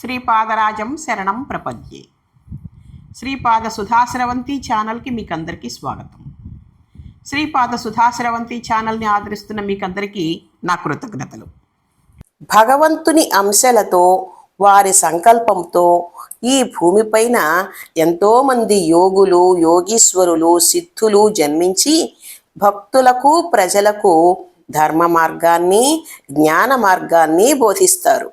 శ్రీపాదరాజం శరణం ప్రపద్యే. శ్రీపాద సుధాశ్రవంతి ఛానల్కి మీకు అందరికీ స్వాగతం. శ్రీపాద సుధాశ్రవంతి ఛానల్ని ఆదరిస్తున్న మీకందరికీ నా కృతజ్ఞతలు. భగవంతుని అంశాలతో వారి సంకల్పంతో ఈ భూమిపైన ఎంతోమంది యోగులు యోగీశ్వరులు సిద్ధులు జన్మించి భక్తులకు ప్రజలకు ధర్మ మార్గాన్ని జ్ఞాన మార్గాన్ని బోధిస్తారు.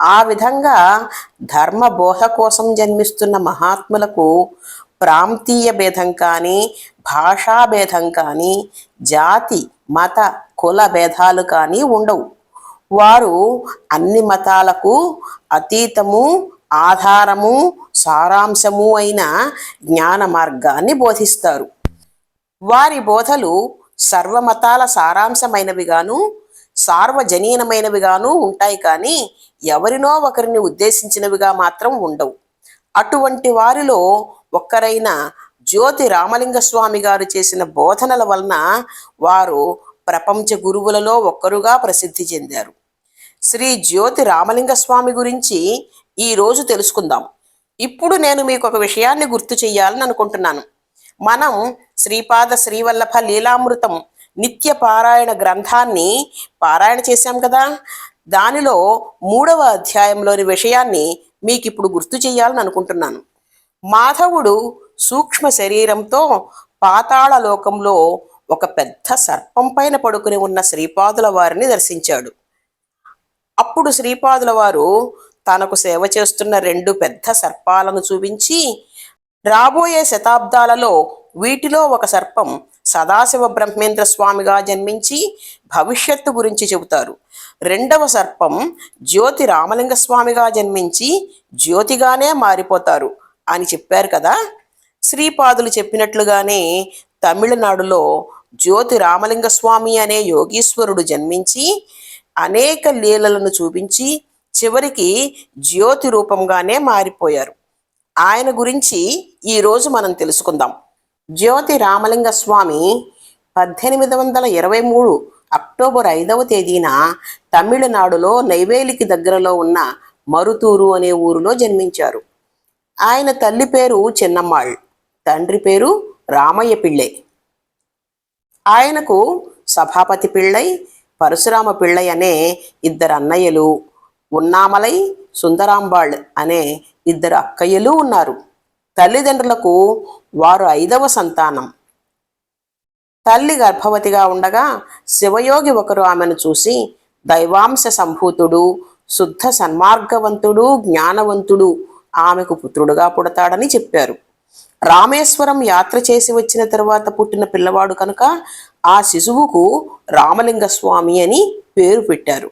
ఆ విధంగా ధర్మ బోధ కోసం జన్మిస్తున్న మహాత్ములకు ప్రాంతీయ భేదం కానీ భాషా భేదం కానీ జాతి మత కుల భేదాలు కానీ ఉండవు. వారు అన్ని మతాలకు అతీతము ఆధారము సారాంశము అయిన జ్ఞాన మార్గాన్ని బోధిస్తారు. వారి బోధలు సర్వమతాల సారాంశమైనవిగాను సార్వజనీనమైనవిగాను ఉంటాయి కానీ ఎవరినో ఒకరిని ఉద్దేశించినవిగా మాత్రం ఉండవు. అటువంటి వారిలో ఒక్కరైన జ్యోతి రామలింగ స్వామి గారు చేసిన బోధనల వలన వారు ప్రపంచ గురువులలో ఒక్కరుగా ప్రసిద్ధి చెందారు. శ్రీ జ్యోతి రామలింగ స్వామి గురించి ఈరోజు తెలుసుకుందాం. ఇప్పుడు నేను మీకు ఒక విషయాన్ని గుర్తు చేయాలని అనుకుంటున్నాను. మనం శ్రీపాద శ్రీవల్లభ లీలామృతం నిత్య పారాయణ గ్రంథాన్ని పారాయణ చేశాం కదా. దానిలో మూడవ అధ్యాయంలోని విషయాన్ని మీకు ఇప్పుడు గుర్తు చేయాలని అనుకుంటున్నాను. మాధవుడు సూక్ష్మ శరీరంతో పాతాళ లోకంలో ఒక పెద్ద సర్పం పైన పడుకుని ఉన్న శ్రీపాదుల వారిని దర్శించాడు. అప్పుడు శ్రీపాదుల వారు తనకు సేవ చేస్తున్న రెండు పెద్ద సర్పాలను చూపించి రాబోయే శతాబ్దాలలో వీటిలో ఒక సర్పం సదాశివ బ్రహ్మేంద్ర స్వామిగా జన్మించి భవిష్యత్తు గురించి చెబుతారు. రెండవ సర్పం జ్యోతి రామలింగ స్వామిగా జన్మించి జ్యోతిగానే మారిపోతారు అని చెప్పారు కదా. శ్రీపాదులు చెప్పినట్లుగానే తమిళనాడులో జ్యోతి రామలింగ స్వామి అనే యోగీశ్వరుడు జన్మించి అనేక లీలలను చూపించి చివరికి జ్యోతి రూపంగానే మారిపోయారు. ఆయన గురించి ఈరోజు మనం తెలుసుకుందాం. జ్యోతి రామలింగ స్వామి పద్దెనిమిది వందల ఇరవై మూడు అక్టోబర్ ఐదవ తేదీన తమిళనాడులో నైవేలికి దగ్గరలో ఉన్న మరుతూరు అనే ఊరిలో జన్మించారు. ఆయన తల్లి పేరు చిన్నమ్మాళ్ తండ్రి పేరు రామయ్య పిళ్ళై. ఆయనకు సభాపతి పిళ్ళై పరశురామ పిళ్ళై అనే ఇద్దరు అన్నయ్యలు ఉన్నామలై సుందరాంబాళ్ అనే ఇద్దరు అక్కయ్యలు ఉన్నారు. తల్లిదండ్రులకు వారు ఐదవ సంతానం. తల్లి గర్భవతిగా ఉండగా శివయోగి ఒకరు ఆమెను చూసి దైవాంశ సంభూతుడు శుద్ధ సన్మార్గవంతుడు జ్ఞానవంతుడు ఆమెకు పుత్రుడుగా పుడతాడని చెప్పారు. రామేశ్వరం యాత్ర చేసి వచ్చిన తరువాత పుట్టిన పిల్లవాడు కనుక ఆ శిశువుకు రామలింగ స్వామి అని పేరు పెట్టారు.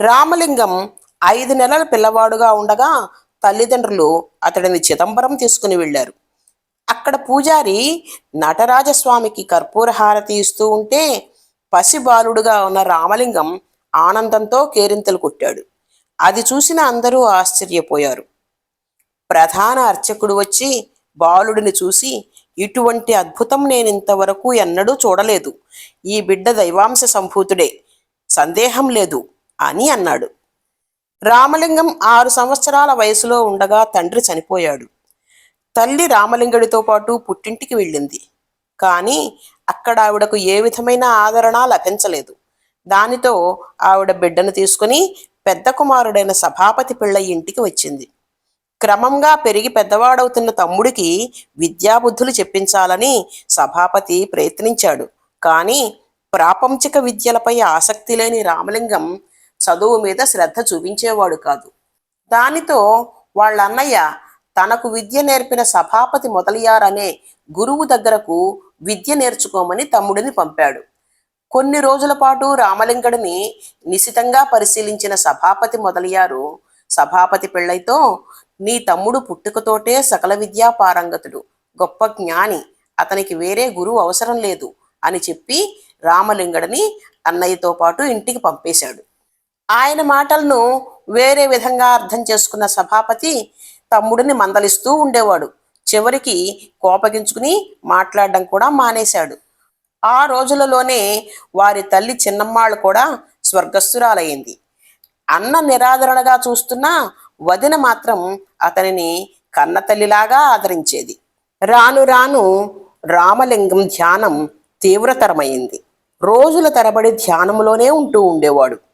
రామలింగం ఐదు నెలల పిల్లవాడుగా ఉండగా తల్లిదండ్రులు అతడిని చిదంబరం తీసుకుని వెళ్ళారు. అక్కడ పూజారి నటరాజస్వామికి కర్పూర హారతి ఇస్తూ ఉంటే పసిబాలుడుగా ఉన్న రామలింగం ఆనందంతో కేరింతలు కొట్టాడు. అది చూసిన అందరూ ఆశ్చర్యపోయారు. ప్రధాన అర్చకుడు వచ్చి బాలుడిని చూసి ఇటువంటి అద్భుతం నేనింతవరకు ఎన్నడూ చూడలేదు. ఈ బిడ్డ దైవాంశ సంభూతుడే. సందేహం లేదు అని అన్నాడు. రామలింగం ఆరు సంవత్సరాల వయసులో ఉండగా తండ్రి చనిపోయాడు. తల్లి రామలింగుడితో పాటు పుట్టింటికి వెళ్ళింది. కానీ అక్కడ ఆవిడకు ఏ విధమైన ఆదరణ లభించలేదు. దానితో ఆవిడ బిడ్డను తీసుకుని పెద్ద కుమారుడైన సభాపతి పిళ్ళ ఇంటికి వచ్చింది. క్రమంగా పెరిగి పెద్దవాడవుతున్న తమ్ముడికి విద్యాబుద్ధులు చెప్పించాలని సభాపతి ప్రయత్నించాడు. కానీ ప్రాపంచిక విద్యలపై ఆసక్తి లేని రామలింగం చదువు మీద శ్రద్ధ చూపించేవాడు కాదు. దానితో వాళ్ళ అన్నయ్య తనకు విద్య నేర్పిన సభాపతి మొదలయ్యారనే గురువు దగ్గరకు విద్య నేర్చుకోమని తమ్ముడిని పంపాడు. కొన్ని రోజుల పాటు రామలింగడిని నిశితంగా పరిశీలించిన సభాపతి మొదలయ్యారు సభాపతి పెళ్ళైతో నీ తమ్ముడు పుట్టుకతోటే సకల విద్యా పారంగతుడు. గొప్ప జ్ఞాని. అతనికి వేరే గురువు అవసరం లేదు అని చెప్పి రామలింగడిని అన్నయ్యతో పాటు ఇంటికి పంపేశాడు. ఆయన మాటలను వేరే విధంగా అర్థం చేసుకున్న సభాపతి తమ్ముడిని మందలిస్తూ ఉండేవాడు. చివరికి కోపగించుకుని మాట్లాడడం కూడా మానేశాడు. ఆ రోజులలోనే వారి తల్లి చిన్నమ్మాళ్ళు కూడా స్వర్గస్థురాలయ్యింది. అన్న నిరాదరణగా చూస్తున్నా వదిన మాత్రం అతనిని కన్నతల్లిలాగా ఆదరించేది. రాను రాను రామలింగం ధ్యానం తీవ్రతరమైంది. రోజుల తరబడి ధ్యానంలోనే ఉంటూ ఉండేవాడు.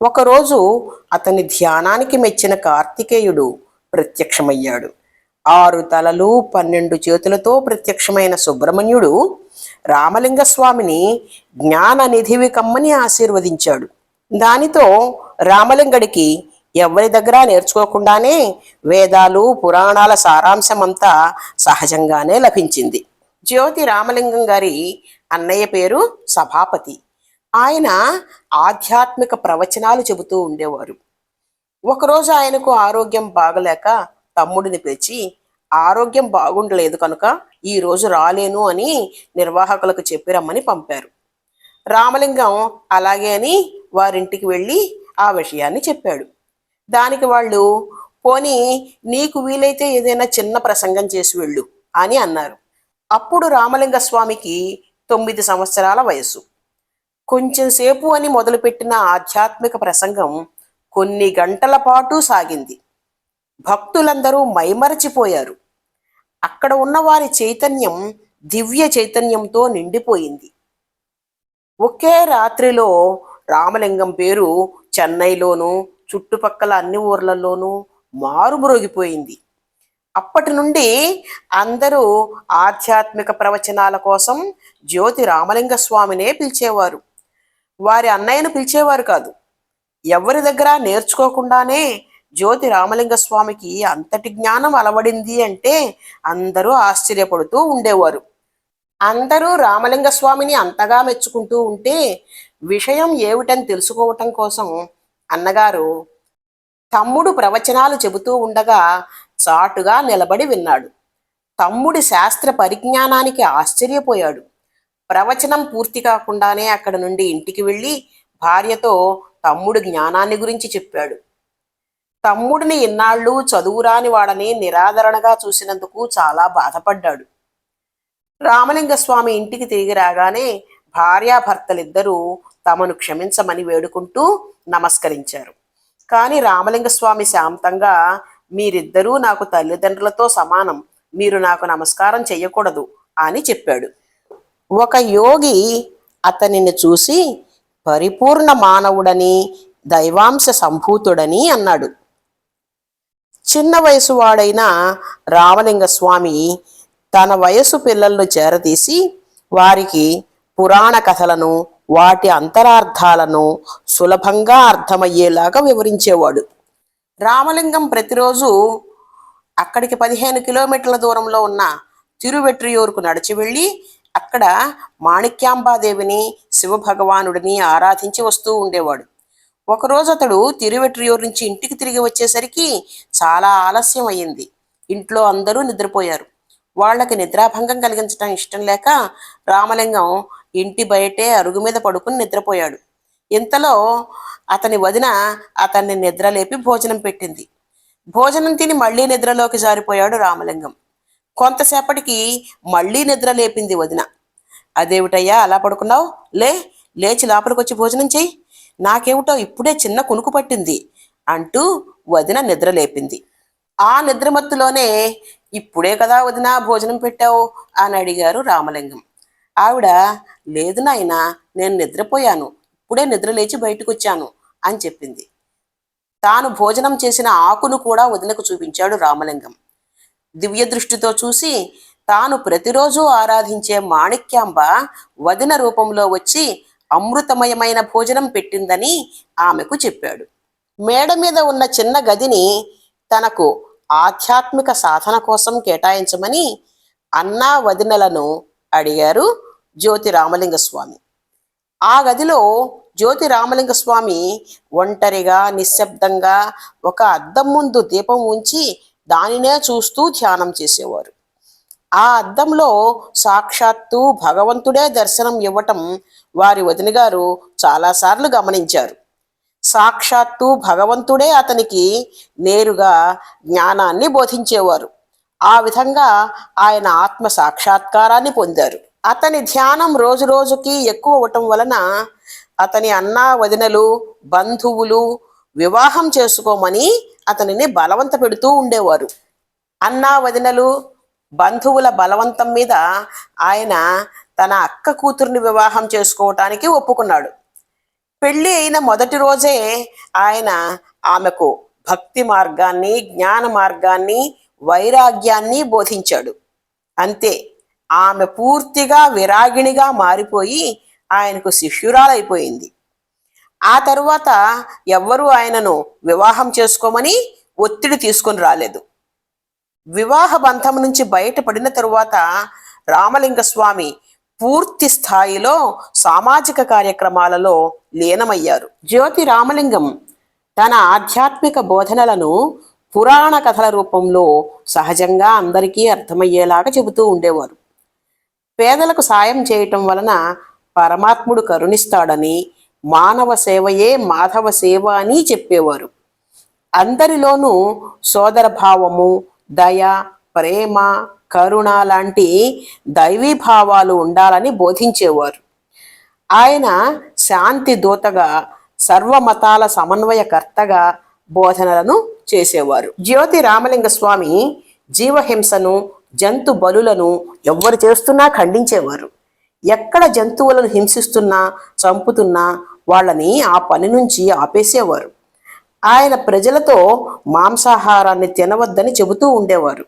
ఒకరోజు అతని ధ్యానానికి మెచ్చిన కార్తికేయుడు ప్రత్యక్షమయ్యాడు. ఆరు తలలు పన్నెండు చేతులతో ప్రత్యక్షమైన సుబ్రహ్మణ్యుడు రామలింగస్వామిని జ్ఞాన నిధివి కమ్మని ఆశీర్వదించాడు. దానితో రామలింగడికి ఎవరి దగ్గర నేర్చుకోకుండానే వేదాలు పురాణాల సారాంశమంతా సహజంగానే లభించింది. జ్యోతి రామలింగం గారి అన్నయ్య పేరు సభాపతి. ఆయన ఆధ్యాత్మిక ప్రవచనాలు చెబుతూ ఉండేవారు. ఒకరోజు ఆయనకు ఆరోగ్యం బాగలేక తమ్ముడిని పిలిచి ఆరోగ్యం బాగుండలేదు కనుక ఈ రోజు రాలేను అని నిర్వాహకులకు చెప్పి రమ్మని పంపారు. రామలింగం అలాగే అని వారింటికి వెళ్ళి ఆ విషయాన్ని చెప్పాడు. దానికి వాళ్ళు పోనీ నీకు వీలైతే ఏదైనా చిన్న ప్రసంగం చేసి వెళ్ళు అని అన్నారు. అప్పుడు రామలింగ స్వామికి తొమ్మిది సంవత్సరాల వయసు కొంచెం సేపు అని మొదలుపెట్టిన ఆధ్యాత్మిక ప్రసంగం కొన్ని గంటల పాటు సాగింది. భక్తులందరూ మైమరచిపోయారు. అక్కడ ఉన్న వారి చైతన్యం దివ్య చైతన్యంతో నిండిపోయింది. ఒకే రాత్రిలో రామలింగం పేరు చెన్నైలోనూ చుట్టుపక్కల అన్ని ఊర్లలోనూ మారుమ్రోగిపోయింది. అప్పటి నుండి అందరూ ఆధ్యాత్మిక ప్రవచనాల కోసం జ్యోతి రామలింగ స్వామినే పిలిచేవారు. వారి అన్నయ్యను పిలిచేవారు కాదు. ఎవరి దగ్గర నేర్చుకోకుండానే జ్యోతి రామలింగ స్వామికి అంతటి జ్ఞానం అలవడింది అంటే అందరూ ఆశ్చర్యపడుతూ ఉండేవారు. అందరూ రామలింగ స్వామిని అంతగా మెచ్చుకుంటూ ఉంటే విషయం ఏమిటని తెలుసుకోవటం కోసం అన్నగారు తమ్ముడు ప్రవచనాలు చెబుతూ ఉండగా చాటుగా నిలబడి విన్నాడు. తమ్ముడి శాస్త్ర పరిజ్ఞానానికి ఆశ్చర్యపోయాడు. ప్రవచనం పూర్తి కాకుండానే అక్కడ నుండి ఇంటికి వెళ్ళి భార్యతో తమ్ముడు జ్ఞానాన్ని గురించి చెప్పాడు. తమ్ముడిని ఇన్నాళ్ళు చదువురాని వాడని నిరాదరణగా చూసినందుకు చాలా బాధపడ్డాడు. రామలింగస్వామి ఇంటికి తిరిగి రాగానే భార్యాభర్తలిద్దరూ తమను క్షమించమని వేడుకుంటూ నమస్కరించారు. కానీ రామలింగస్వామి శాంతంగా మీరిద్దరూ నాకు తల్లిదండ్రులతో సమానం మీరు నాకు నమస్కారం చెయ్యకూడదు అని చెప్పాడు. ఒక యోగి అతనిని చూసి పరిపూర్ణ మానవుడని దైవాంశ సంభూతుడని అన్నాడు. చిన్న వయసు వాడైన రామలింగస్వామి తన వయసు పిల్లలను చేరదీసి వారికి పురాణ కథలను వాటి అంతరార్థాలను సులభంగా అర్థమయ్యేలాగా వివరించేవాడు. రామలింగం ప్రతిరోజు అక్కడికి పదిహేను కిలోమీటర్ల దూరంలో ఉన్న తిరువెట్రియూరుకు నడిచి వెళ్ళి అక్కడ మాణిక్యాంబాదేవిని శివభగవానుడిని ఆరాధించి వస్తూ ఉండేవాడు. ఒకరోజు అతడు తిరువెట్రియూరు నుంచి ఇంటికి తిరిగి వచ్చేసరికి చాలా ఆలస్యం అయ్యింది. ఇంట్లో అందరూ నిద్రపోయారు. వాళ్ళకి నిద్రాభంగం కలిగించడం ఇష్టం లేక రామలింగం ఇంటి బయటే అరుగు మీద పడుకుని నిద్రపోయాడు. ఇంతలో అతని వదిన అతన్ని నిద్రలేపి భోజనం పెట్టింది. భోజనం తిని మళ్ళీ నిద్రలోకి జారిపోయాడు రామలింగం. కొంతసేపటికి మళ్ళీ నిద్ర లేపింది వదిన. అదేమిటయ్యా అలా పడుకున్నావు? లే లేచి లోపలికొచ్చి భోజనం చేయి నాకేమిటో ఇప్పుడే చిన్న కునుకు పట్టింది అంటూ వదిన నిద్ర లేపింది. ఆ నిద్రమత్తులోనే ఇప్పుడే కదా వదిన భోజనం పెట్టావు అని అడిగారు రామలింగం. ఆవిడ లేదు నాయనా నేను నిద్రపోయాను. ఇప్పుడే నిద్ర లేచి బయటకు వచ్చాను అని చెప్పింది. తాను భోజనం చేసిన ఆకును కూడా వదినకు చూపించాడు రామలింగం. దివ్య దృష్టితో చూసి తాను ప్రతిరోజు ఆరాధించే మాణిక్యాంబ వదిన రూపంలో వచ్చి అమృతమయమైన భోజనం పెట్టిందని ఆమెకు చెప్పాడు. మేడ మీద ఉన్న చిన్న గదిని తనకు ఆధ్యాత్మిక సాధన కోసం కేటాయించమని అన్నా వదినలను అడిగారు జ్యోతి రామలింగ స్వామి. ఆ గదిలో జ్యోతి రామలింగ స్వామి ఒంటరిగా నిశ్శబ్దంగా ఒక అద్దం ముందు దీపం ఉంచి దానినే చూస్తూ ధ్యానం చేసేవారు. ఆ అద్దంలో సాక్షాత్తు భగవంతుడే దర్శనం ఇవ్వటం వారి వదిన గారు చాలాసార్లు గమనించారు. సాక్షాత్తు భగవంతుడే అతనికి నేరుగా జ్ఞానాన్ని బోధించేవారు. ఆ విధంగా ఆయన ఆత్మ సాక్షాత్కారాన్ని పొందారు. అతని ధ్యానం రోజు రోజుకి ఎక్కువ అవటం వలన అతని అన్నా వదినలు బంధువులు వివాహం చేసుకోమని అతనిని బలవంత పెడుతూ ఉండేవారు. అన్నా వదినలు బంధువుల బలవంతం మీద ఆయన తన అక్క కూతుర్ని వివాహం చేసుకోవటానికి ఒప్పుకున్నాడు. పెళ్ళి అయిన మొదటి రోజే ఆయన ఆమెకు భక్తి మార్గాన్ని జ్ఞాన మార్గాన్ని వైరాగ్యాన్ని బోధించాడు. అంతే ఆమె పూర్తిగా విరాగిణిగా మారిపోయి ఆయనకు శిష్యురాలైపోయింది. ఆ తరువాత ఎవ్వరూ ఆయనను వివాహం చేసుకోమని ఒత్తిడి తీసుకొని రాలేదు. వివాహ బంధం నుంచి బయటపడిన తరువాత రామలింగ స్వామి పూర్తి స్థాయిలో సామాజిక కార్యక్రమాలలో లీనమయ్యారు. జ్యోతి రామలింగం తన ఆధ్యాత్మిక బోధనలను పురాణ కథల రూపంలో సహజంగా అందరికీ అర్థమయ్యేలాగా చెబుతూ ఉండేవారు. పేదలకు సాయం చేయటం వలన పరమాత్ముడు కరుణిస్తాడని మానవ సేవయే మాధవ సేవ అని చెప్పేవారు. అందరిలోనూ సోదర భావము దయ ప్రేమ కరుణ లాంటి దైవీ భావాలు ఉండాలని బోధించేవారు. ఆయన శాంతి దూతగా సర్వమతాల సమన్వయకర్తగా బోధనలను చేసేవారు. జ్యోతి రామలింగ స్వామి జీవహింసను జంతు బలులను ఎవ్వరు చేస్తున్నా ఖండించేవారు. ఎక్కడ జంతువులను హింసిస్తున్నా చంపుతున్నా వాళ్ళని ఆ పని నుంచి ఆపేసేవారు. ఆయన ప్రజలతో మాంసాహారాన్ని తినవద్దని చెబుతూ ఉండేవారు.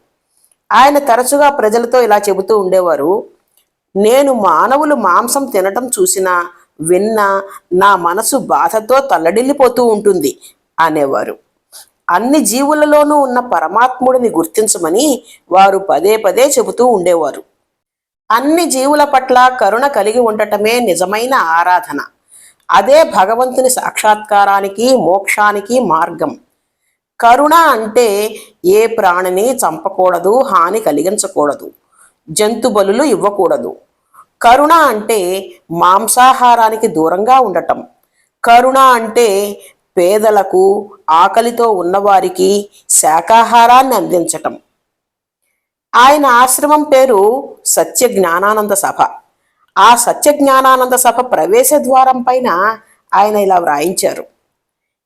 ఆయన తరచుగా ప్రజలతో ఇలా చెబుతూ ఉండేవారు నేను మానవులు మాంసం తినటం చూసినా విన్నా నా మనసు బాధతో తల్లడిల్లిపోతూ ఉంటుంది అనేవారు. అన్ని జీవులలోనూ ఉన్న పరమాత్ముడిని గుర్తించమని వారు పదే పదే చెబుతూ ఉండేవారు. అన్ని జీవుల పట్ల కరుణ కలిగి ఉండటమే నిజమైన ఆరాధన. అదే భగవంతుని సాక్షాత్కారానికి మోక్షానికి మార్గం. కరుణ అంటే ఏ ప్రాణిని చంపకూడదు హాని కలిగించకూడదు జంతు బలులు ఇవ్వకూడదు. కరుణ అంటే మాంసాహారానికి దూరంగా ఉండటం. కరుణ అంటే పేదలకు ఆకలితో ఉన్నవారికి శాకాహారాన్ని అందించటం. ఆయన ఆశ్రమం పేరు సత్య జ్ఞానానంద సభ. ఆ సత్యజ్ఞానానంద సభ ప్రవేశ ద్వారం పైన ఆయన ఇలా వ్రాయించారు.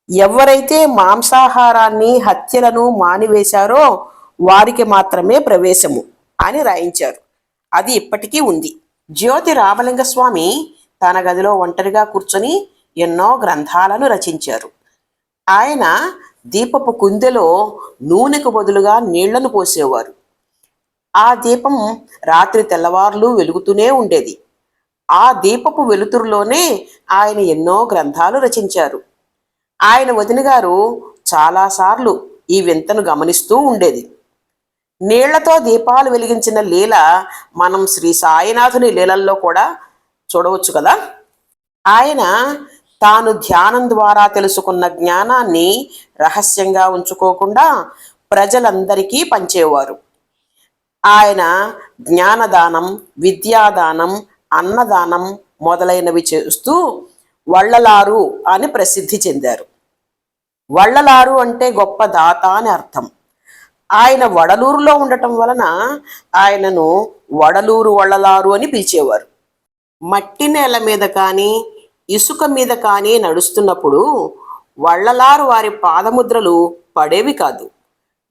ఎవరైతే మాంసాహారాన్ని హత్యలను మానివేశారో వారికి మాత్రమే ప్రవేశము అని రాయించారు. అది ఇప్పటికీ ఉంది. జ్యోతి రామలింగ స్వామి తన గదిలో ఒంటరిగా కూర్చొని ఎన్నో గ్రంథాలను రచించారు. ఆయన దీపపు కుందెలో నూనెకు బదులుగా నీళ్ళను పోసేవారు. ఆ దీపం రాత్రి తెల్లవార్లు వెలుగుతూనే ఉండేది. ఆ దీపపు వెలుతురులోనే ఆయన ఎన్నో గ్రంథాలు రచించారు. ఆయన వదిన గారు చాలాసార్లు ఈ వింతను గమనిస్తూ ఉండేది. నీళ్ళతో దీపాలు వెలిగించిన లీల మనం శ్రీ సాయినాథుని లీలల్లో కూడా చూడవచ్చు కదా? ఆయన తాను ధ్యానం ద్వారా తెలుసుకున్న జ్ఞానాన్ని రహస్యంగా ఉంచుకోకుండా ప్రజలందరికీ పంచేవారు. ఆయన జ్ఞానదానం విద్యాదానం అన్నదానం మొదలైనవి చేస్తూ వళ్ళలారు అని ప్రసిద్ధి చెందారు. వళ్ళలారు అంటే గొప్ప దాత అని అర్థం. ఆయన వడలూరులో ఉండటం వలన ఆయనను వడలూరు వళ్ళలారు అని పిలిచేవారు. మట్టి నేల మీద కానీ ఇసుక మీద కానీ నడుస్తున్నప్పుడు వళ్ళలారు వారి పాదముద్రలు పడేవి కాదు.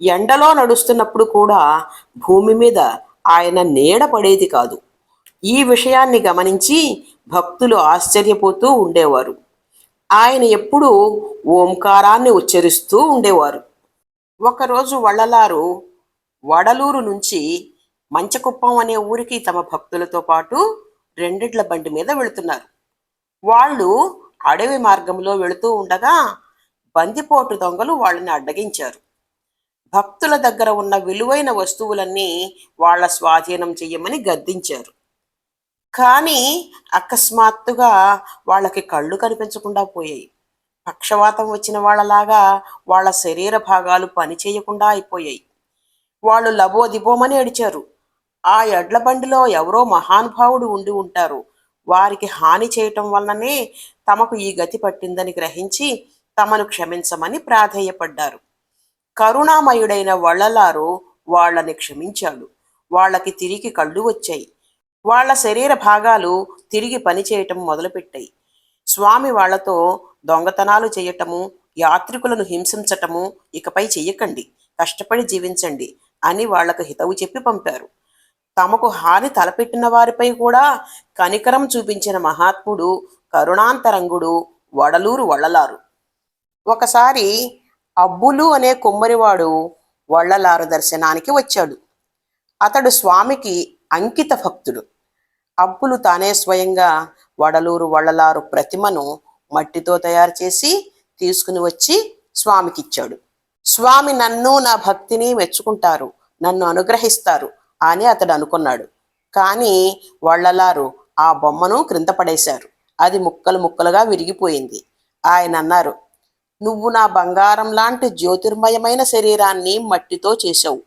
ఎండలో నడుస్తున్నప్పుడు కూడా భూమి మీద ఆయన నీడ పడేది కాదు. ఈ విషయాన్ని గమనించి భక్తులు ఆశ్చర్యపోతూ ఉండేవారు. ఆయన ఎప్పుడూ ఓంకారాన్ని ఉచ్చరిస్తూ ఉండేవారు. ఒకరోజు వళ్ళలారు వడలూరు నుంచి మంచకుప్పం అనే ఊరికి తమ భక్తులతో పాటు రెండిట్ల బండి మీద వెళుతున్నారు. వాళ్ళు అడవి మార్గంలో వెళుతూ ఉండగా బందిపోటు దొంగలు వాళ్ళని అడ్డగించారు. భక్తుల దగ్గర ఉన్న విలువైన వస్తువులన్నీ వాళ్ళ స్వాధీనం చెయ్యమని గద్దించారు. కానీ అకస్మాత్తుగా వాళ్ళకి కళ్ళు కనిపించకుండా పోయాయి. పక్షవాతం వచ్చిన వాళ్ళలాగా వాళ్ళ శరీర భాగాలు పనిచేయకుండా అయిపోయాయి. వాళ్ళు లబోదిబోమని అడిచారు ఆ ఎడ్ల బండిలో ఎవరో మహానుభావుడు ఉండి ఉంటారు. వారికి హాని చేయటం వల్లనే తమకు ఈ గతి పట్టిందని గ్రహించి తమను క్షమించమని ప్రాధేయపడ్డారు. కరుణామయుడైన వళ్ళలారు వాళ్ళని క్షమించాడు. వాళ్ళకి తిరిగి కళ్ళు వచ్చాయి. వాళ్ళ శరీర భాగాలు తిరిగి పనిచేయటం మొదలుపెట్టాయి. స్వామి వాళ్ళతో దొంగతనాలు చేయటము యాత్రికులను హింసించటము ఇకపై చెయ్యకండి కష్టపడి జీవించండి అని వాళ్ళకు హితవు చెప్పి పంపారు. తమకు హాని తలపెట్టిన వారిపై కూడా కనికరం చూపించిన మహాత్ముడు కరుణాంతరంగుడు వడలూరు వళ్ళలారు. ఒకసారి అబ్బులు అనే కుమ్మరివాడు వళ్ళలారు దర్శనానికి వచ్చాడు. అతడు స్వామికి అంకిత భక్తుడు అబ్బులు తానే స్వయంగా వడలూరు వళ్ళలారు ప్రతిమను మట్టితో తయారు చేసి తీసుకుని వచ్చి స్వామికిచ్చాడు. స్వామి నన్ను నా భక్తిని మెచ్చుకుంటారు నన్ను అనుగ్రహిస్తారు అని అతడు అనుకున్నాడు. కానీ వళ్ళలారు ఆ బొమ్మను క్రింద పడేశారు. అది ముక్కలు ముక్కలుగా విరిగిపోయింది. ఆయన అన్నారు నువ్వు నా బంగారం లాంటి జ్యోతిర్మయమైన శరీరాన్ని మట్టితో చేశావు.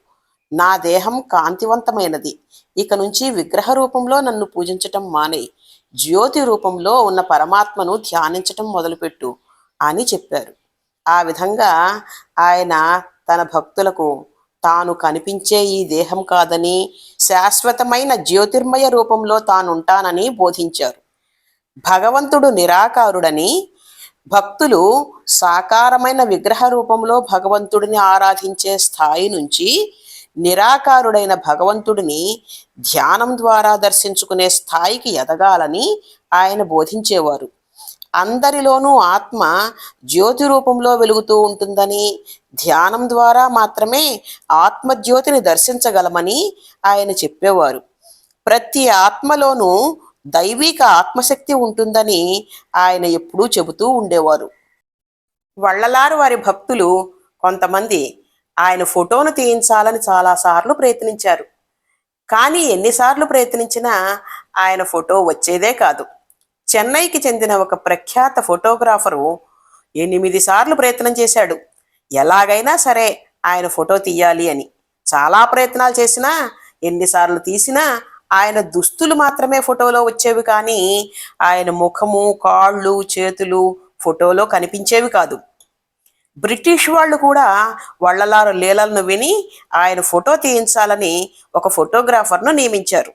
నా దేహం కాంతివంతమైనది. ఇక నుంచి విగ్రహ రూపంలో నన్ను పూజించటం మానే. జ్యోతి రూపంలో ఉన్న పరమాత్మను ధ్యానించటం మొదలుపెట్టు అని చెప్పారు. ఆ విధంగా ఆయన తన భక్తులకు తాను కనిపించే ఈ దేహం కాదని శాశ్వతమైన జ్యోతిర్మయ రూపంలో తానుంటానని బోధించారు. భగవంతుడు నిరాకారుడని భక్తులు సాకారమైన విగ్రహ రూపంలో భగవంతుడిని ఆరాధించే స్థాయి నుంచి నిరాకారుడైన భగవంతుడిని ధ్యానం ద్వారా దర్శించుకునే స్థాయికి ఎదగాలని ఆయన బోధించేవారు. అందరిలోనూ ఆత్మ జ్యోతి రూపంలో వెలుగుతూ ఉంటుందని ధ్యానం ద్వారా మాత్రమే ఆత్మజ్యోతిని దర్శించగలమని ఆయన చెప్పేవారు. ప్రతి ఆత్మలోనూ దైవిక ఆత్మశక్తి ఉంటుందని ఆయన ఎప్పుడూ చెబుతూ ఉండేవారు. వళ్ళలారు వారి భక్తులు కొంతమంది ఆయన ఫోటోను తీయించాలని చాలాసార్లు ప్రయత్నించారు. కానీ ఎన్నిసార్లు ప్రయత్నించినా ఆయన ఫోటో వచ్చేదే కాదు. చెన్నైకి చెందిన ఒక ప్రఖ్యాత ఫోటోగ్రాఫరు ఎనిమిది సార్లు ప్రయత్నం చేశాడు. ఎలాగైనా సరే ఆయన ఫోటో తీయాలి అని. చాలా ప్రయత్నాలు చేసినా ఎన్నిసార్లు తీసినా ఆయన దుస్తులు మాత్రమే ఫోటోలో వచ్చేవి కానీ ఆయన ముఖము కాళ్ళు చేతులు ఫోటోలో కనిపించేవి కాదు. బ్రిటిష్ వాళ్ళు కూడా వళ్ళలారు లీలలను విని ఆయన ఫోటో తీయించాలని ఒక ఫోటోగ్రాఫర్ను నియమించారు.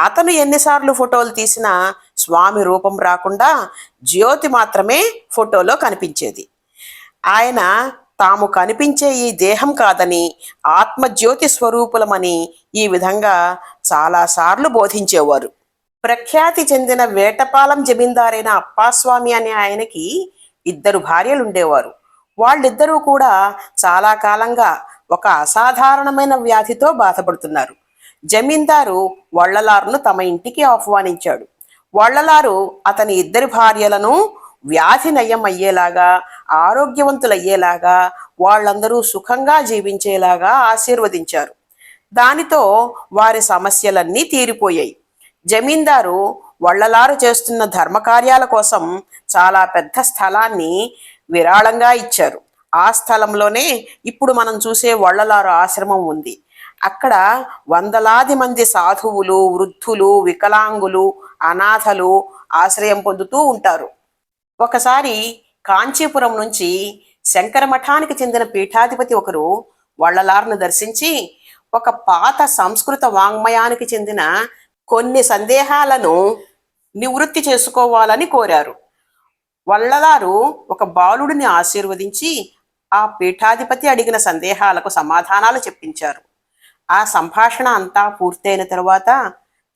అతను ఎన్నిసార్లు ఫోటోలు తీసినా స్వామి రూపం రాకుండా జ్యోతి మాత్రమే ఫోటోలో కనిపించేది. ఆయన తాము కనిపించే ఈ దేహం కాదని ఆత్మజ్యోతి స్వరూపులమని ఈ విధంగా చాలాసార్లు బోధించేవారు. ప్రఖ్యాతి చెందిన వేటపాలెం జమీందారైన అప్పాస్వామి అనే ఆయనకి ఇద్దరు భార్యలు ఉండేవారు వాళ్ళిద్దరూ కూడా చాలా కాలంగా ఒక అసాధారణమైన వ్యాధితో బాధపడుతున్నారు. జమీందారు వళ్ళలారును తమ ఇంటికి ఆహ్వానించాడు. వళ్ళలారు అతని ఇద్దరి భార్యలను వ్యాధి నయం అయ్యేలాగా ఆరోగ్యవంతులయ్యేలాగా వాళ్ళందరూ సుఖంగా జీవించేలాగా ఆశీర్వదించారు. దానితో వారి సమస్యలన్నీ తీరిపోయాయి. జమీందారు వళ్ళలారు చేస్తున్న ధర్మకార్యాల కోసం చాలా పెద్ద స్థలాన్ని విరాళంగా ఇచ్చారు. ఆ స్థలంలోనే ఇప్పుడు మనం చూసే వళ్ళలారు ఆశ్రమం ఉంది. అక్కడ వందలాది మంది సాధువులు వృద్ధులు వికలాంగులు అనాథలు ఆశ్రయం పొందుతూ ఉంటారు. ఒకసారి కాంచీపురం నుంచి శంకరమఠానికి చెందిన పీఠాధిపతి ఒకరు వళ్ళలారును దర్శించి ఒక పాత సంస్కృత వాంగ్మయానికి చెందిన కొన్ని సందేహాలను నివృత్తి చేసుకోవాలని కోరారు. వల్లదారు ఒక బాలుడిని ఆశీర్వదించి ఆ పీఠాధిపతి అడిగిన సందేహాలకు సమాధానాలు చెప్పించారు. ఆ సంభాషణ అంతా పూర్తయిన తరువాత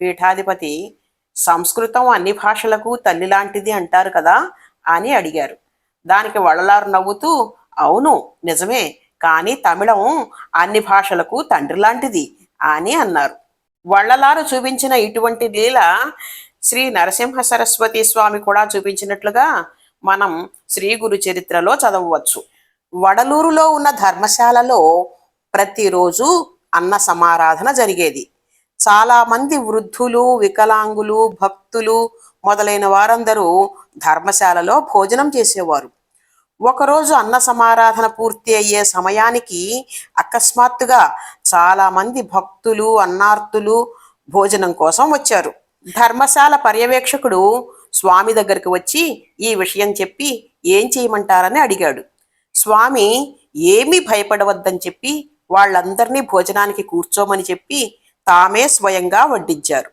పీఠాధిపతి సంస్కృతం అన్ని భాషలకు తల్లి లాంటిది అంటారు కదా అని అడిగారు. దానికి వడలారు నవ్వుతూ అవును నిజమే కానీ తమిళం అన్ని భాషలకు తండ్రి లాంటిది అని అన్నారు. వళ్ళలారు చూపించిన ఇటువంటి లీల శ్రీ నరసింహ సరస్వతి స్వామి కూడా చూపించినట్లుగా మనం శ్రీ గురు చరిత్రలో చదవవచ్చు. వడలూరులో ఉన్న ధర్మశాలలో ప్రతిరోజు అన్న సమారాధన జరిగేది. చాలామంది వృద్ధులు వికలాంగులు భక్తులు మొదలైన వారందరూ ధర్మశాలలో భోజనం చేసేవారు. ఒకరోజు అన్న సమారాధన పూర్తి అయ్యే సమయానికి అకస్మాత్తుగా చాలామంది భక్తులు అన్నార్తులు భోజనం కోసం వచ్చారు. ధర్మశాల పర్యవేక్షకుడు స్వామి దగ్గరకు వచ్చి ఈ విషయం చెప్పి ఏం చేయమంటారని అడిగాడు. స్వామి ఏమీ భయపడవద్దని చెప్పి వాళ్ళందరినీ భోజనానికి కూర్చోమని చెప్పి తామే స్వయంగా వడ్డించారు.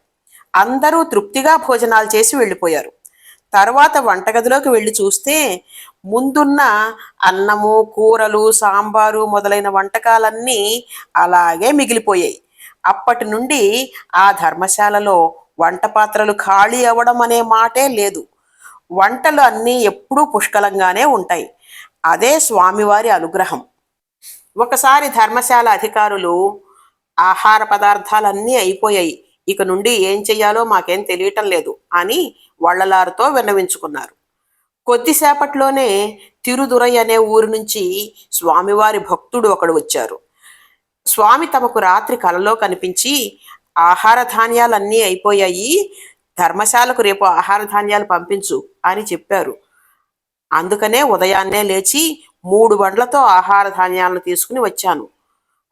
అందరూ తృప్తిగా భోజనాలు చేసి వెళ్ళిపోయారు. తర్వాత వంటగదిలోకి వెళ్ళి చూస్తే ముందున్న అన్నము కూరలు సాంబారు మొదలైన వంటకాలన్నీ అలాగే మిగిలిపోయాయి. అప్పటి నుండి ఆ ధర్మశాలలో వంట పాత్రలు ఖాళీ అవ్వడం అనే మాటే లేదు. వంటలు అన్నీ ఎప్పుడూ పుష్కలంగానే ఉంటాయి. అదే స్వామివారి అనుగ్రహం. ఒకసారి ధర్మశాల అధికారులు ఆహార పదార్థాలన్నీ అయిపోయాయి. ఇక నుండి ఏం చెయ్యాలో మాకేం తెలియటం లేదు అని వళ్ళలారుతో విన్నవించుకున్నారు. కొద్దిసేపట్లోనే తిరుదురై అనే ఊరి నుంచి స్వామివారి భక్తుడు ఒకడు వచ్చారు. స్వామి తమకు రాత్రి కలలో కనిపించి ఆహార ధాన్యాలన్నీ అయిపోయాయి. ధర్మశాలకు రేపు ఆహార ధాన్యాలు పంపించు అని చెప్పారు. అందుకనే ఉదయాన్నే లేచి మూడు బండ్లతో ఆహార ధాన్యాలను తీసుకుని వచ్చాను.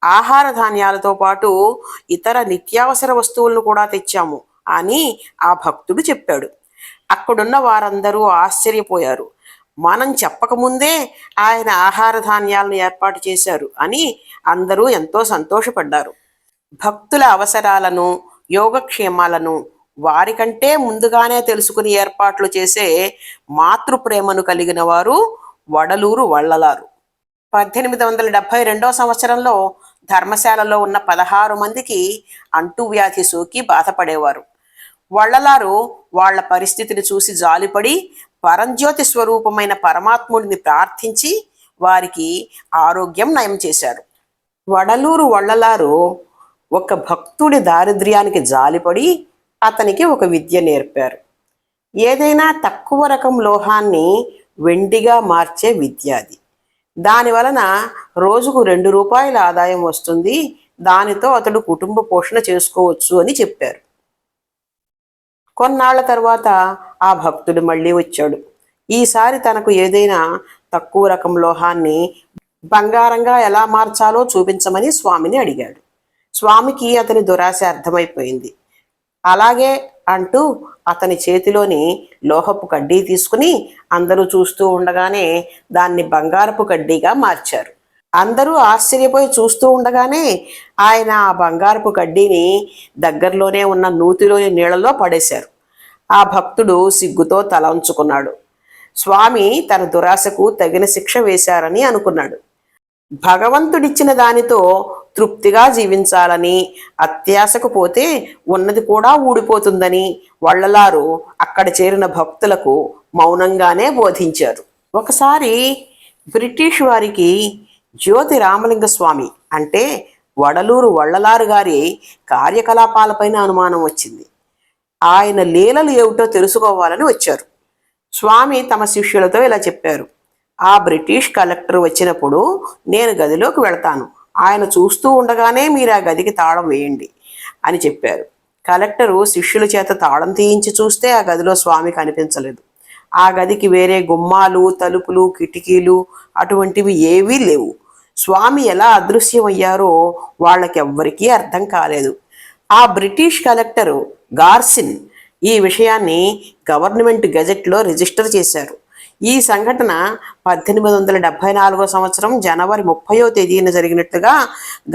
ఆహార ధాన్యాలతో పాటు ఇతర నిత్యావసర వస్తువులను కూడా తెచ్చాము అని ఆ భక్తుడు చెప్పాడు. అక్కడున్న వారందరూ ఆశ్చర్యపోయారు. మనం చెప్పకముందే ఆయన ఆహార ధాన్యాలను ఏర్పాటు చేశారు అని అందరూ ఎంతో సంతోషపడ్డారు. భక్తుల అవసరాలను యోగక్షేమాలను వారికంటే ముందుగానే తెలుసుకుని ఏర్పాట్లు చేసే మాతృప్రేమను కలిగిన వారు వడలూరు వళ్ళలారు. పద్దెనిమిది వందల డెబ్భై రెండో సంవత్సరంలో ధర్మశాలలో ఉన్న పదహారు మందికి అంటువ్యాధి సోకి బాధపడేవారు. వళ్ళలారు వాళ్ళ పరిస్థితిని చూసి జాలిపడి పరంజ్యోతి స్వరూపమైన పరమాత్ముడిని ప్రార్థించి వారికి ఆరోగ్యం నయం చేశారు. వడలూరు వళ్ళలారు ఒక భక్తుడి దారిద్ర్యానికి జాలిపడి అతనికి ఒక విద్య నేర్పారు. ఏదైనా తక్కువ రకం లోహాన్ని వెండిగా మార్చే విద్య అది. దాని వలన రోజుకు రెండు రూపాయల ఆదాయం వస్తుంది. దానితో అతడు కుటుంబ పోషణ చేసుకోవచ్చు అని చెప్పారు. కొన్నాళ్ళ తర్వాత ఆ భక్తుడు మళ్ళీ వచ్చాడు. ఈసారి తనకు ఏదైనా తక్కువ రకం లోహాన్ని బంగారంగా ఎలా మార్చాలో చూపించమని స్వామిని అడిగాడు. స్వామికి అతని దురాశ అర్థమైపోయింది. అలాగే అంటూ అతని చేతిలోని లోహపు కడ్డీ తీసుకుని అందరూ చూస్తూ ఉండగానే దాన్ని బంగారపు కడ్డీగా మార్చారు. అందరూ ఆశ్చర్యపోయి చూస్తూ ఉండగానే ఆయన ఆ బంగారపు కడ్డీని దగ్గరలోనే ఉన్న నూతిలోని నీళ్ళలో పడేశారు. ఆ భక్తుడు సిగ్గుతో తల ఉంచుకున్నాడు. స్వామి తన దురాశకు తగిన శిక్ష వేశారని అనుకున్నాడు. భగవంతుడిచ్చిన దానితో తృప్తిగా జీవించాలని అత్యాశకు పోతే ఉన్నది కూడా ఊడిపోతుందని వళ్ళలారు అక్కడ చేరిన భక్తులకు మౌనంగానే బోధించారు. ఒకసారి బ్రిటిష్ వారికి జ్యోతి రామలింగ స్వామి అంటే వడలూరు వళ్ళలారు గారి కార్యకలాపాలపైన అనుమానం వచ్చింది. ఆయన లీలలు ఏమిటో తెలుసుకోవాలని వచ్చారు. స్వామి తమ శిష్యులతో ఇలా చెప్పారు. ఆ బ్రిటిష్ కలెక్టర్ వచ్చినప్పుడు నేను గదిలోకి వెళ్తాను. ఆయన చూస్తూ ఉండగానే మీరు ఆ గదికి తాళం వేయండి అని చెప్పారు. కలెక్టరు శిష్యుల చేత తాళం తీయించి చూస్తే ఆ గదిలో స్వామి కనిపించలేదు. ఆ గదికి వేరే గుమ్మాలు తలుపులు కిటికీలు అటువంటివి ఏవీ లేవు. స్వామి ఎలా అదృశ్యమయ్యారో వాళ్ళకెవ్వరికీ అర్థం కాలేదు. ఆ బ్రిటిష్ కలెక్టరు గార్సిన్ ఈ విషయాన్ని గవర్నమెంట్ గెజెట్లో రిజిస్టర్ చేశారు. ఈ సంఘటన పద్దెనిమిది వందల డెబ్బై నాలుగో సంవత్సరం జనవరి ముప్పయో తేదీన జరిగినట్టుగా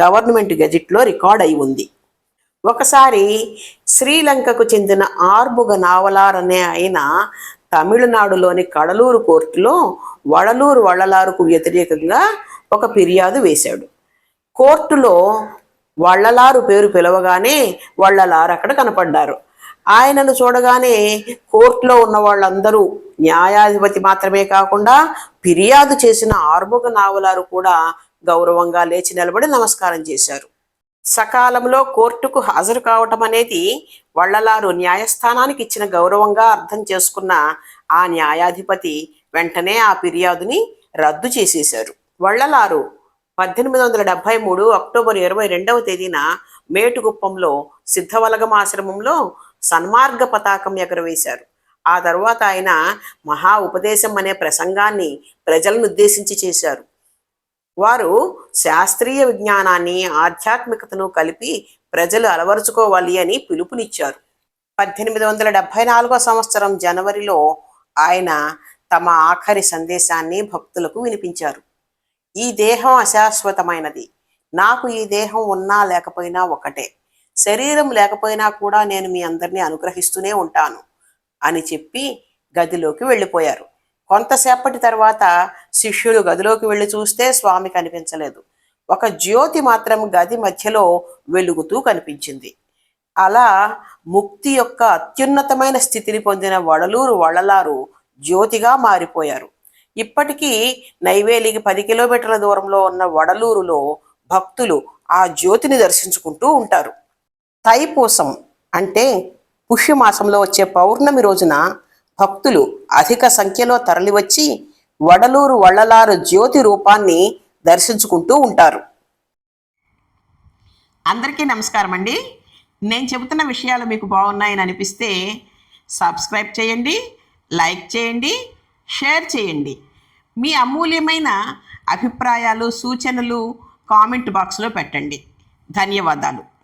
గవర్నమెంట్ గెజిట్లో రికార్డ్ అయి ఉంది. ఒకసారి శ్రీలంకకు చెందిన ఆర్బుగ నావలార్ అనే ఆయన తమిళనాడులోని కడలూరు కోర్టులో వడలూరు వళ్ళలారుకు వ్యతిరేకంగా ఒక ఫిర్యాదు వేశాడు. కోర్టులో వళ్ళలారు పేరు పిలవగానే వళ్ళలారు అక్కడ కనపడ్డారు. ఆయనను చూడగానే కోర్టులో ఉన్న వాళ్ళందరూ న్యాయాధిపతి మాత్రమే కాకుండా ఫిర్యాదు చేసిన ఆర్ముఖ నావలారు కూడా గౌరవంగా లేచి నిలబడి నమస్కారం చేశారు. సకాలంలో కోర్టుకు హాజరు కావటం అనేది వాళ్ళలారు న్యాయస్థానానికి ఇచ్చిన గౌరవంగా అర్థం చేసుకున్న ఆ న్యాయాధిపతి వెంటనే ఆ ఫిర్యాదుని రద్దు చేసేశారు. వళ్ళలారు పద్దెనిమిది వందల డెబ్బై మూడు అక్టోబర్ ఇరవై రెండవ తేదీన మేటుగుప్పంలో సిద్ధవలగమాశ్రమంలో సన్మార్గ పతాకం ఎగరవేశారు. ఆ తర్వాత ఆయన మహా ఉపదేశం అనే ప్రసంగాన్ని ప్రజలను ఉద్దేశించి చేశారు. వారు శాస్త్రీయ విజ్ఞానాన్ని ఆధ్యాత్మికతను కలిపి ప్రజలు అలవరుచుకోవాలి అని పిలుపునిచ్చారు. పద్దెనిమిది వందల డెబ్బై నాలుగో సంవత్సరం జనవరిలో ఆయన తమ ఆఖరి సందేశాన్ని భక్తులకు వినిపించారు. ఈ దేహం అశాశ్వతమైనది. నాకు ఈ దేహం ఉన్నా లేకపోయినా ఒకటే. శరీరం లేకపోయినా కూడా నేను మీ అందరినీ అనుగ్రహిస్తూనే ఉంటాను అని చెప్పి గదిలోకి వెళ్ళిపోయారు. కొంతసేపటి తర్వాత శిష్యులు గదిలోకి వెళ్ళి చూస్తే స్వామి కనిపించలేదు. ఒక జ్యోతి మాత్రం గది మధ్యలో వెలుగుతూ కనిపించింది. అలా ముక్తి యొక్క అత్యున్నతమైన స్థితిని పొందిన వడలూరు వడలారు జ్యోతిగా మారిపోయారు. ఇప్పటికీ నైవేలికి పది కిలోమీటర్ల దూరంలో ఉన్న వడలూరులో భక్తులు ఆ జ్యోతిని దర్శించుకుంటూ ఉంటారు. తైపూసం అంటే పుష్యమాసంలో వచ్చే పౌర్ణమి రోజున భక్తులు అధిక సంఖ్యలో తరలివచ్చి వడలూరు వళ్ళలారు జ్యోతి రూపాన్ని దర్శించుకుంటూ ఉంటారు. అందరికీ నమస్కారం అండి నేను చెబుతున్న విషయాలు మీకు బాగున్నాయని అనిపిస్తే సబ్స్క్రైబ్ చేయండి లైక్ చేయండి షేర్ చేయండి. మీ అమూల్యమైన అభిప్రాయాలు సూచనలు కామెంట్ బాక్స్లో పెట్టండి. ధన్యవాదాలు.